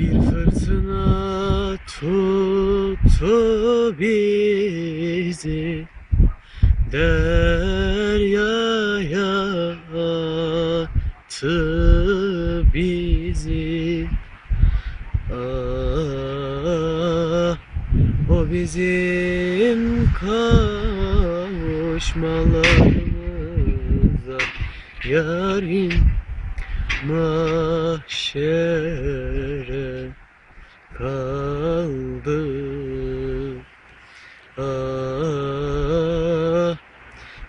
Bir fırtına tuttu bizi Deryaya attı bizi. Ah, o bizim kavuşmalarımıza Yarim mahşere kaldı. Ah,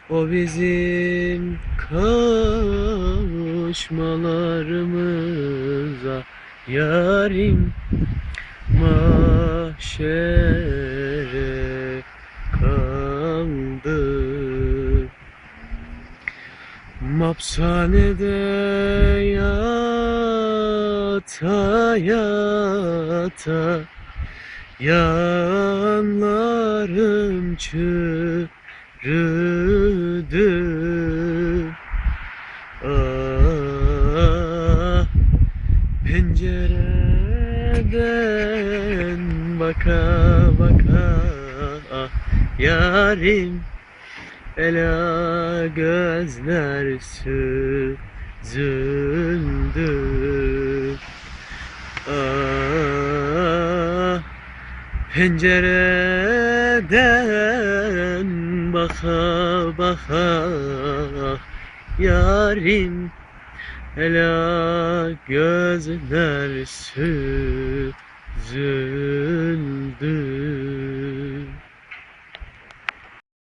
o bizim kavuşmalarımıza Yarim mahşere kaldı Mapsanede yata yata. Yanlarım çürüdü. Ah, pencereden baka baka ah, Yarim ela gözler süzüldü. Ah, pencereden baka baka Yarim. Ela gözler süzüldü